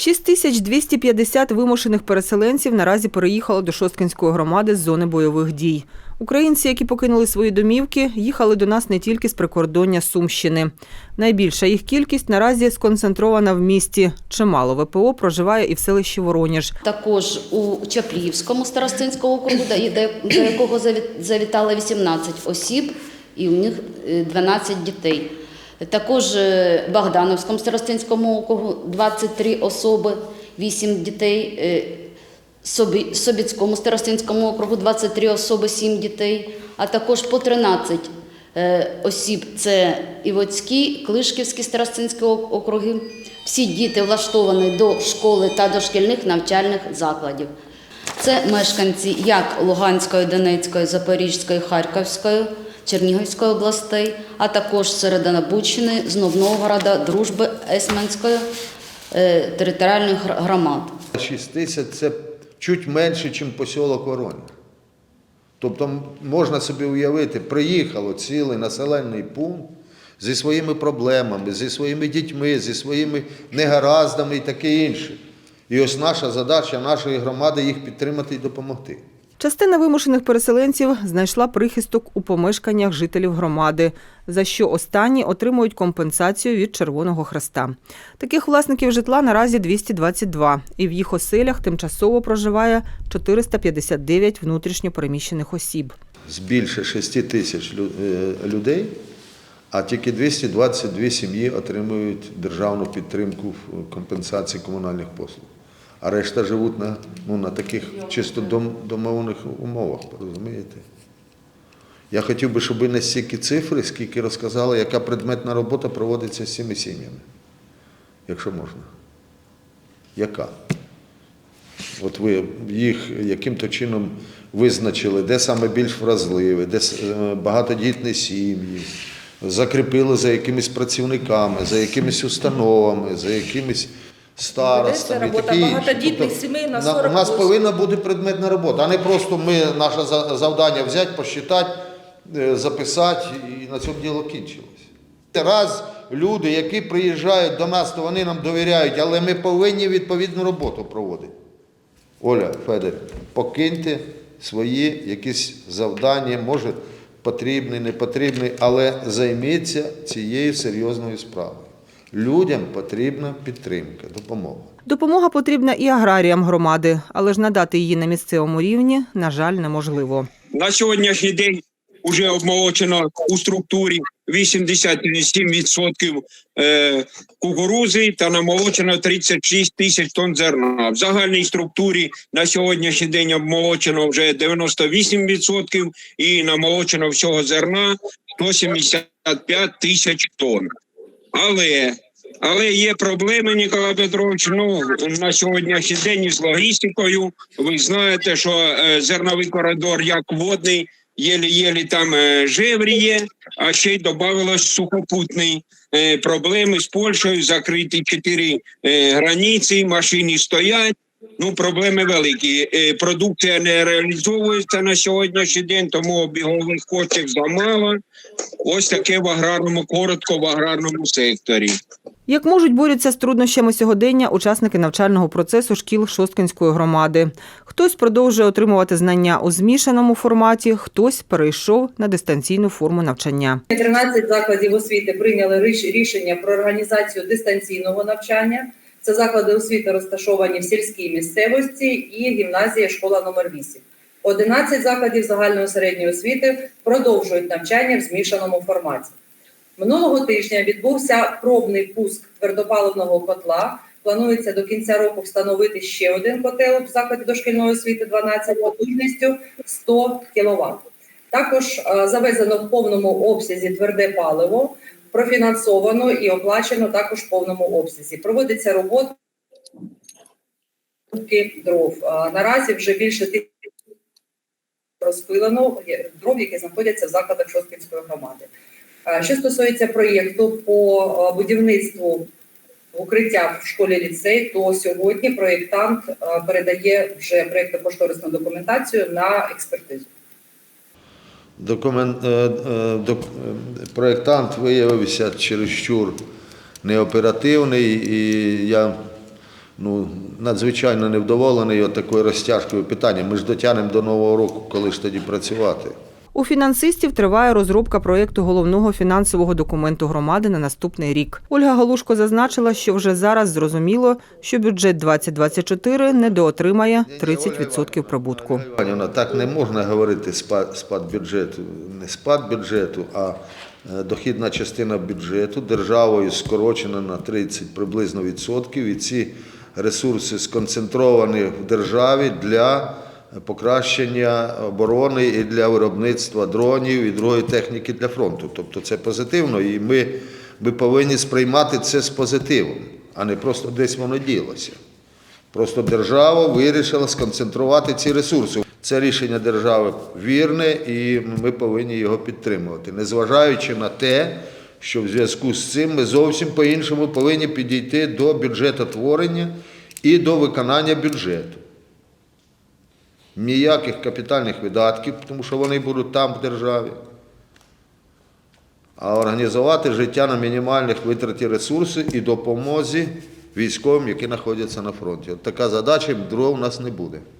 6250 вимушених переселенців наразі переїхало до Шосткинської громади з зони бойових дій. Українці, які покинули свої домівки, їхали до нас не тільки з прикордоння Сумщини. Найбільша їх кількість наразі сконцентрована в місті. Чимало ВПО проживає і в селищі Вороніж. Також у Чаплівському старостинському округу, до якого заві- завітало 18 осіб, і у них е, 12 дітей. Також е, в Богдановському старостинському округу 23 особи, 8 дітей. е, Собіцькому старостинському округу 23 особи, 7 дітей, а також по 13 е, осіб це Івоцький, Клишківський старостинський ок- округи. Всі діти влаштовані до школи та дошкільних навчальних закладів. Це мешканці як Луганської, Донецької, Запорізької, Харківської, Чернігівської областей, а також Серединобудщини, з Новгорода, Дружби, Есменської е, територіальних гр- громад. 6 тисяч це чуть менше, ніж посілок Воронь. Тобто можна собі уявити, приїхало цілий населений пункт зі своїми проблемами, зі своїми дітьми, зі своїми негараздами і таке інше. І ось наша задача нашої громади їх підтримати і допомогти. Частина вимушених переселенців знайшла прихисток у помешканнях жителів громади, за що останні отримують компенсацію від Червоного Хреста. Таких власників житла наразі 222, і в їх оселях тимчасово проживає 459 внутрішньо переміщених осіб. З більше 6 тисяч е, людей, а тільки 222 сім'ї отримують державну підтримку в компенсації комунальних послуг. А решта живуть на, ну, на таких чисто дом, домовлених умовах, розумієте? Я хотів би, щоб ви не стільки цифри, скільки розказали, яка предметна робота проводиться з цими сім'ями, якщо можна. Яка? От ви їх яким-то чином визначили, де саме більш вразливі, де е, багатодітні сім'ї, закріпили за якимись працівниками, за якимись установами, за якимись старостами. Ведеться робота багатодітних Тобто, сімей на на- У нас повинна бути предметна робота, а не просто ми наше завдання взяти, посчитати, е, записати і на цьому діло кінчилось. Раз люди, які приїжджають до нас, то вони нам довіряють, але ми повинні відповідну роботу проводити. Оля, Федор, покиньте свої якісь завдання, може потрібні, не потрібні, але займіться цією серйозною справою. Людям потрібна підтримка, допомога. Допомога потрібна і аграріям громади, але ж надати її на місцевому рівні, на жаль, неможливо. На сьогоднішній день вже обмолочено у структурі 87% е, кукурузи та намолочено 36 тисяч тонн зерна. В загальній структурі на сьогоднішній день обмолочено вже 98% і намолочено всього зерна 175 тисяч тонн. Але але є проблеми, Ніколай Петрович. Ну на сьогоднішній день із логістикою. Ви знаєте, що е, зерновий коридор як водний, єлі-єлі там е, жевріє, а ще й додавалось сухопутний. Е, проблеми з Польщею закриті чотири границі, машини стоять. Ну, проблеми великі. Е, Продукція не реалізовується на сьогоднішній день, тому обігових коштів замало. Ось таке в аграрному, коротко в аграрному секторі. Як можуть борються з труднощами сьогодення учасники навчального процесу шкіл Шосткинської громади. Хтось продовжує отримувати знання у змішаному форматі, хтось перейшов на дистанційну форму навчання. 13 закладів освіти прийняли ріш- рішення про організацію дистанційного навчання. Це заклади освіти розташовані в сільській місцевості і гімназія школа номер 8. 11 закладів загальної середньої освіти продовжують навчання в змішаному форматі. Минулого тижня відбувся пробний пуск твердопаливного котла. Планується до кінця року встановити ще один котел в закладі дошкільної освіти 12 потужністю 100 кВт. Також е, завезено в повному обсязі тверде паливо, профінансовано і оплачено також в повному обсязі. Проводиться робота дров. Наразі вже більше тисячі розпилено дров, які знаходяться в закладах Шосткінської громади. Що стосується проєкту по будівництву укриття в школі ліцей, то сьогодні проєктант передає вже проєктно-кошторисну документацію на експертизу. Документ, е, е, док, проєктант виявився чересчур неоперативний, і я ну, надзвичайно невдоволений такою розтяжкою питання. Ми ж дотягнемо до Нового року, коли ж тоді працювати. У фінансистів триває розробка проєкту головного фінансового документу громади на наступний рік. Ольга Галушко зазначила, що вже зараз зрозуміло, що бюджет 2024 недоотримає 30% прибутку. Ольга так не можна говорити спад, спад бюджету. Не спад бюджету, а е, дохідна частина бюджету державою скорочена на 30 приблизно відсотків, і ці ресурси сконцентровані в державі для покращення оборони і для виробництва дронів і другої техніки для фронту. Тобто це позитивно, і ми, ми повинні сприймати це з позитивом, а не просто десь воно ділося. Просто держава вирішила сконцентрувати ці ресурси. Це рішення держави вірне, і ми повинні його підтримувати, незважаючи на те, що в зв'язку з цим ми зовсім по-іншому повинні підійти до бюджетотворення і до виконання бюджету. Ніяких капітальних видатків, тому що вони будуть там в державі. А організувати життя на мінімальних витраті ресурсів і допомозі військовим, які знаходяться на фронті. От така задача, другого у нас не буде.